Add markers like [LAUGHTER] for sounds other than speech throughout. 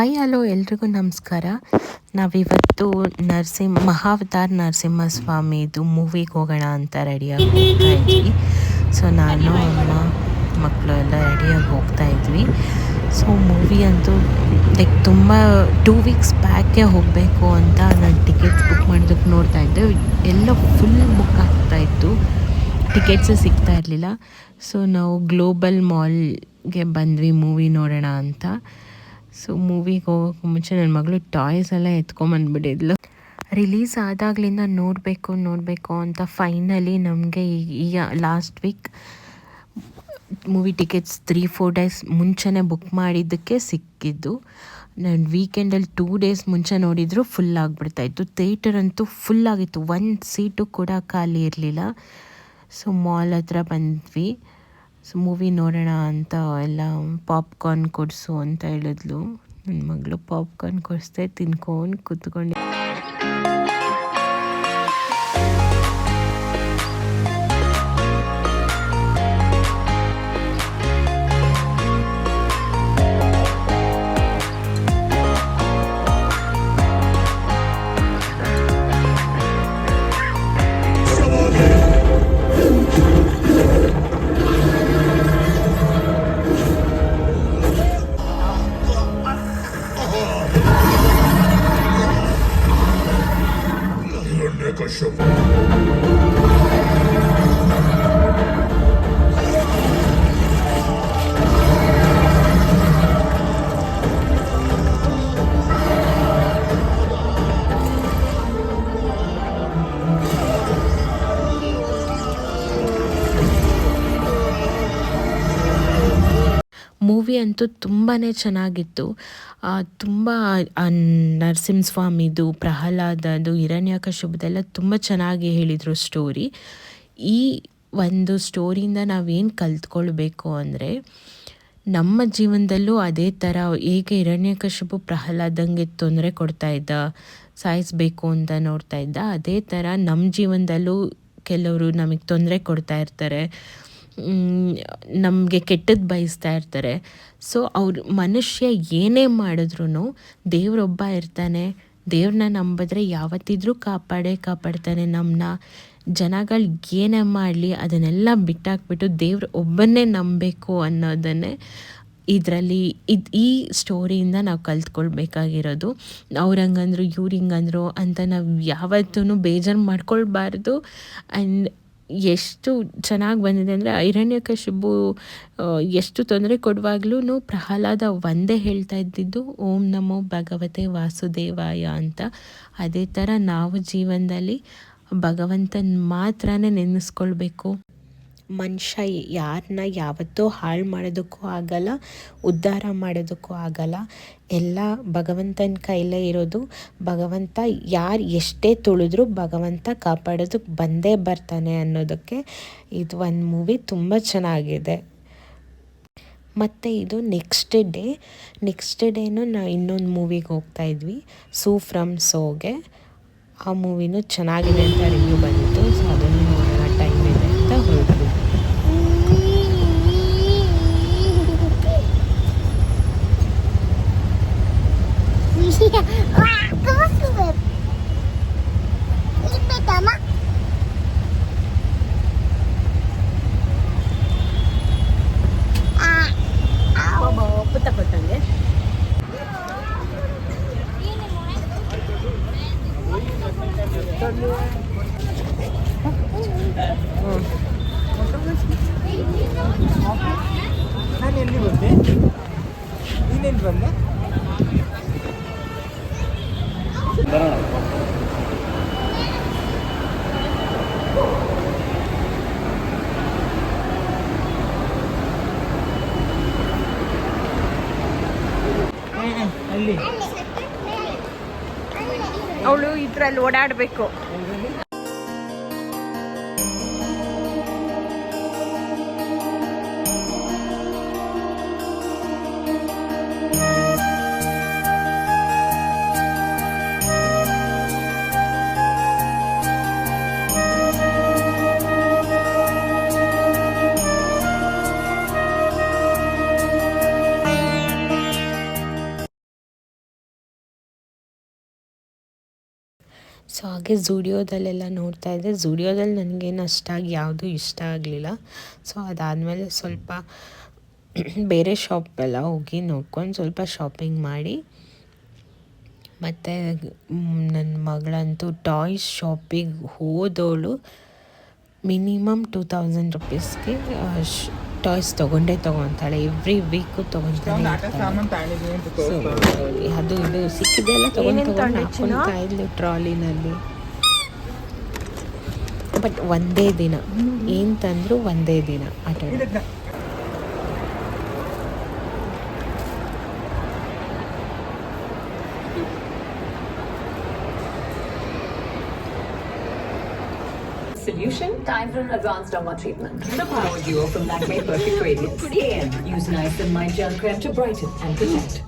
Hi, hello ಎಲ್ರಿಗೂ ನಮಸ್ಕಾರ. ನಾವಿವತ್ತು ನರಸಿಂಹ, ಮಹಾವತಾರ್ ನರಸಿಂಹಸ್ವಾಮಿದು ಮೂವಿಗೆ ಹೋಗೋಣ ಅಂತ ರೆಡಿಯಾಗಿ ಹೋಗ್ತಾ ಇದ್ವಿ. ಸೊ ನಾನು, ಅಮ್ಮ ಮಕ್ಕಳು ಎಲ್ಲ ರೆಡಿಯಾಗಿ ಹೋಗ್ತಾ ಇದ್ವಿ. ಸೊ ಮೂವಿ ಅಂತೂ ಲೈಕ್ ತುಂಬ ಟೂ ವೀಕ್ಸ್ ಬ್ಯಾಕೇ ಹೋಗಬೇಕು ಅಂತ ನಾನು ಟಿಕೆಟ್ಸ್ ಬುಕ್ ಮಾಡೋದಕ್ಕೆ ನೋಡ್ತಾ ಇದ್ದೆ. ಎಲ್ಲ ಫುಲ್ ಬುಕ್ ಆಗ್ತಾ ಇತ್ತು. ಟಿಕೆಟ್ಸು ಸಿಗ್ತಾ ಇರಲಿಲ್ಲ. ಸೊ ನಾವು ಗ್ಲೋಬಲ್ ಮಾಲ್ಗೆ ಬಂದ್ವಿ ಮೂವಿ ನೋಡೋಣ ಅಂತ. ಸೊ ಮೂವಿಗೆ ಹೋಗೋಕೆ ಮುಂಚೆ ನನ್ನ ಮಗಳು ಟಾಯ್ಸ್ ಎಲ್ಲ ಎತ್ಕೊಂಬಂದ್ಬಿಟ್ಟಿದ್ಲು ರಿಲೀಸ್ ಆದಾಗಲಿಂದ ನೋಡಬೇಕು ನೋಡಬೇಕು ಅಂತ ಫೈನಲಿ ನಮಗೆ ಈಗ last week movie tickets three four days ಮುಂಚೆನೇ ಬುಕ್ ಮಾಡಿದ್ದಕ್ಕೆ ಸಿಕ್ಕಿದ್ದು. ನಾನು ವೀಕೆಂಡಲ್ಲಿ ಟೂ ಡೇಸ್ ಮುಂಚೆ ನೋಡಿದ್ರು ಫುಲ್ ಆಗಿಬಿಡ್ತಾಯಿತ್ತು ಥಿಯೇಟರ್ ಅಂತೂ ಫುಲ್ ಆಗಿತ್ತು. ಒಂದು ಸೀಟು ಕೂಡ ಖಾಲಿ ಇರಲಿಲ್ಲ. ಸೊ ಮಾಲ್ ಹತ್ರ ಬಂದ್ವಿ. ಸೊ ಮೂವಿ ನೋಡೋಣ ಅಂತ ಎಲ್ಲ ಪಾಪ್ಕಾರ್ನ್ ಕೊಡಿಸು ಅಂತ ಹೇಳಿದ್ಲು. ನನ್ನ ಮಗಳು ಪಾಪ್ಕಾರ್ನ್ ಕೊಡಿಸ್ದೆ ತಿನ್ಕೊಂಡು ಕೂತ್ಕೊಂಡು Hiరణ್ಯಕಶ್ಯಪ ಮೂವಿ ಅಂತೂ ತುಂಬಾ ಚೆನ್ನಾಗಿತ್ತು. ತುಂಬ ನರಸಿಂಹಸ್ವಾಮಿದು ಪ್ರಹ್ಲಾದದು ಹಿರಣ್ಯಕಶಿಪುದೆಲ್ಲ ತುಂಬ ಚೆನ್ನಾಗಿ ಹೇಳಿದರು ಸ್ಟೋರಿ ಈ ಒಂದು ಸ್ಟೋರಿಯಿಂದ ನಾವೇನು ಕಲ್ತ್ಕೊಳ್ಬೇಕು ಅಂದರೆ, ನಮ್ಮ ಜೀವನದಲ್ಲೂ ಅದೇ ಥರ ಹೇಗೆ ಹಿರಣ್ಯಕಶಿಪು ಪ್ರಹ್ಲಾದಂಗೆ ತೊಂದರೆ ಕೊಡ್ತಾ ಇದ್ದ, ಸಾಯಿಸಬೇಕು ಅಂತ ನೋಡ್ತಾ ಇದ್ದ, ಅದೇ ಥರ ನಮ್ಮ ಜೀವನದಲ್ಲೂ ಕೆಲವರು ನಮಗೆ ತೊಂದರೆ ಕೊಡ್ತಾ ಇರ್ತಾರೆ. ನಮಗೆ ಕೆಟ್ಟದ್ದು ಬಯಸ್ತಾ ಇರ್ತಾರೆ. ಸೊ ಅವ್ರ ಮನುಷ್ಯ ಏನೇ ಮಾಡಿದ್ರು ದೇವರೊಬ್ಬ ಇರ್ತಾನೆ. ದೇವ್ರನ್ನ ನಂಬಿದ್ರೆ ಯಾವತ್ತಿದ್ರೂ ಕಾಪಾಡೇ ಕಾಪಾಡ್ತಾನೆ ನಮ್ಮನ್ನ ಜನಗಳು ಏನೇ ಮಾಡಲಿ ಅದನ್ನೆಲ್ಲ ಬಿಟ್ಟಾಕ್ಬಿಟ್ಟು ದೇವ್ರ ಒಬ್ಬನ್ನೇ ನಂಬಬೇಕು ಅನ್ನೋದನ್ನೇ ಇದರಲ್ಲಿ ಇದು ಈ ಸ್ಟೋರಿಯಿಂದ ನಾವು ಕಲ್ತ್ಕೊಳ್ಬೇಕಾಗಿರೋದು. ಅವ್ರು ಹಂಗಂದ್ರು, ಇವ್ರು ಹಿಂಗಂದ್ರು ಅಂತ ನಾವು ಯಾವತ್ತೂ ಬೇಜಾರು ಮಾಡ್ಕೊಳ್ಬಾರ್ದು. ಆ್ಯಂಡ್ ಎಷ್ಟು ಚೆನ್ನಾಗಿ ಬಂದಿದೆ ಅಂದರೆ ಐರಣ್ಯಕಶಿಬು ಎಷ್ಟು ತೊಂದರೆ ಕೊಡುವಾಗ್ಲೂ ಪ್ರಹ್ಲಾದ ಒಂದೇ ಹೇಳ್ತಾ ಇದ್ದಿದ್ದು, ಓಂ ನಮೋ ಭಗವತೆ ವಾಸುದೇವಾಯ ಅಂತ. ಅದೇ ಥರ ನಾವು ಜೀವನದಲ್ಲಿ ಭಗವಂತನ ಮಾತ್ರನೇ ನೆನೆಸ್ಕೊಳ್ಬೇಕು. ಮನುಷ್ಯ ಯಾರನ್ನ ಯಾವತ್ತೂ ಹಾಳು ಮಾಡೋದಕ್ಕೂ ಆಗಲ್ಲ, ಉದ್ಧಾರ ಮಾಡೋದಕ್ಕೂ ಆಗಲ್ಲ. ಎಲ್ಲ ಭಗವಂತನ ಕೈಲೇ ಇರೋದು. ಭಗವಂತ ಯಾರು ಎಷ್ಟೇ ತುಳಿದ್ರೂ ಭಗವಂತ ಕಾಪಾಡೋದಕ್ಕೆ ಬಂದೇ ಬರ್ತಾನೆ ಅನ್ನೋದಕ್ಕೆ ಇದು ಒಂದು ಮೂವಿ ತುಂಬ ಚೆನ್ನಾಗಿದೆ. ಮತ್ತು ಇದು ನೆಕ್ಸ್ಟ್ ಡೇ ನೆಕ್ಸ್ಟ್ ಡೇನೂ ನಾವು ಇನ್ನೊಂದು ಮೂವಿಗೆ ಹೋಗ್ತಾ ಇದ್ವಿ. ಸೂ ಫ್ರಮ್ ಸೋಗೆ ಆ ಮೂವಿನೂ ಚೆನ್ನಾಗಿದೆ ಅಂತ ರಿವ್ಯೂ ಬಂದಿತ್ತು. ಸೊ ಅದನ್ನು ನೋಡೋಣ ಟೈಮ್ ಇದೆ ಅಂತ ಹೊರಟು ಪುತ್ತ ಕೊಟ್ಟಂಗೆ ನಾನು ಎಲ್ಲಿ ಬಂದೆ ನೀನೆಲ್ಲಿ ಬಂದೆ ಅಲ್ಲಿ. ಅವಳು ಇದ್ರಲ್ಲಿ ಓಡಾಡಬೇಕು. ಸೊ ಹಾಗೆ ಝೂಡಿಯೋದಲ್ಲೆಲ್ಲ ನೋಡ್ತಾ ಇದ್ದೆ. ಝೂಡಿಯೋದಲ್ಲಿ ನನಗೇನು ಅಷ್ಟಾಗಿ ಯಾವುದೂ ಇಷ್ಟ ಆಗಲಿಲ್ಲ. ಸೊ ಅದಾದಮೇಲೆ ಸ್ವಲ್ಪ [CLEARS THROAT] ಬೇರೆ ಶಾಪೆಲ್ಲ ಹೋಗಿ ನೋಡ್ಕೊಂಡು ಸ್ವಲ್ಪ ಶಾಪಿಂಗ್ ಮಾಡಿ. ಮತ್ತು ನನ್ನ ಮಗಳಂತೂ ಟಾಯ್ಸ್ ಶಾಪಿಗೆ ಹೋದವಳು ಮಿನಿಮಮ್ ಟೂ ತೌಸಂಡ್ ರುಪೀಸ್ಗೆ ಟಾಯ್ಸ್ ತೊಗೊಂಡೇ ತೊಗೊತಾಳೆ ಎವ್ರಿ ವೀಕು ತೊಗೊತಾನೆ ಸೊ ಅದು ಇದು ಸಿಕ್ಕಿದೆಲ್ಲ ತೊಗೊಂಡು ಇದ್ಲು ಟ್ರಾಲಿನಲ್ಲಿ. ಬಟ್ ಒಂದೇ ದಿನ ಏನು ತಂದ್ರು ಒಂದೇ ದಿನ ಆಟ Solution? Time for an advanced derma treatment. The Power Duo from Lakme Perfect Radiance. AM. Use niacinamide gel creme to brighten and protect.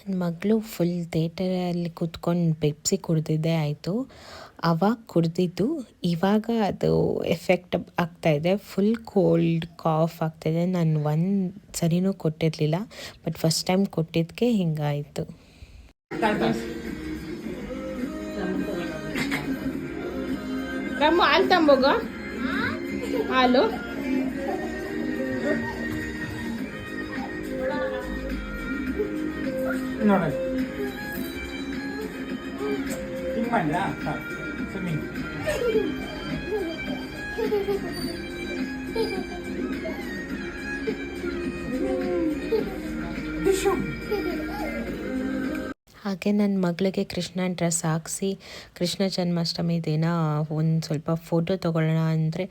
ನನ್ನ ಮಗಳು ಫುಲ್ ಥೇಟರಲ್ಲಿ ಕೂತ್ಕೊಂಡು ಪೆಪ್ಸಿ ಕುಡ್ದಿದ್ದೆ ಆಯಿತು. ಅವಾಗ ಕುಡ್ದಿದ್ದು, ಇವಾಗ ಅದು ಎಫೆಕ್ಟ್ ಆಗ್ತಾಯಿದೆ ಫುಲ್ ಕೋಲ್ಡ್ ಕಾಫ್ ಆಗ್ತಾಯಿದೆ ನಾನು ಒಂದು ಸರಿನೂ ಕೊಟ್ಟಿರಲಿಲ್ಲ. ಬಟ್ ಫಸ್ಟ್ ಟೈಮ್ ಕೊಟ್ಟಿದ್ದಕ್ಕೆ ಹಿಂಗಾಯಿತು. ಹಾಲು ಹಿಂಗೆ ಸ್ವಿಮ್ಮಿಂಗ್ ಹಾಗೆ ನನ್ನ ಮಗಳಿಗೆ ಕೃಷ್ಣ ಡ್ರೆಸ್ ಹಾಕ್ಸಿ ಕೃಷ್ಣ ಜನ್ಮಾಷ್ಟಮಿ ದಿನ ಒಂದು ಸ್ವಲ್ಪ ಫೋಟೋ ತಗೊಳ್ಳೋಣ ಅಂದರೆ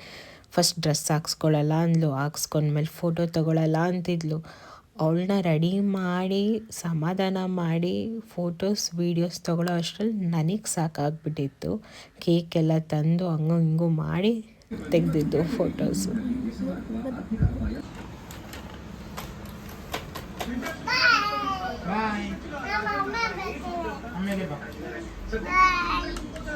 ಫಸ್ಟ್ ಡ್ರೆಸ್ ಹಾಕ್ಸ್ಕೊಳ್ಳಲ್ಲ ಅಂದ್ಲು. ಹಾಕ್ಸ್ಕೊಂಡ್ಮೇಲೆ ಫೋಟೋ ತೊಗೊಳಲ್ಲ ಅಂತಿದ್ಲು. ಅವಳನ್ನ ರೆಡಿ ಮಾಡಿ ಸಮಾಧಾನ ಮಾಡಿ ಫೋಟೋಸ್ ವೀಡಿಯೋಸ್ ತೊಗೊಳ್ಳೋ ಅಷ್ಟರಲ್ಲಿ ನನಗೆ ಸಾಕಾಗ್ಬಿಟ್ಟಿತ್ತು. ಕೇಕ್ ಎಲ್ಲ ತಂದು ಹಂಗು ಹಿಂಗು ಮಾಡಿ ತೆಗೆದಿದ್ದು ಫೋಟೋಸು Bye.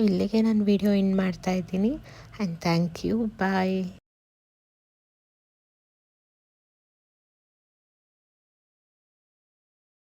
ಇಲ್ಲಿಗೆ ನಾನು ವಿಡಿಯೋ ಎಂಡ್ ಮಾಡ್ತಾ ಇದ್ದೀನಿ. And thank you bye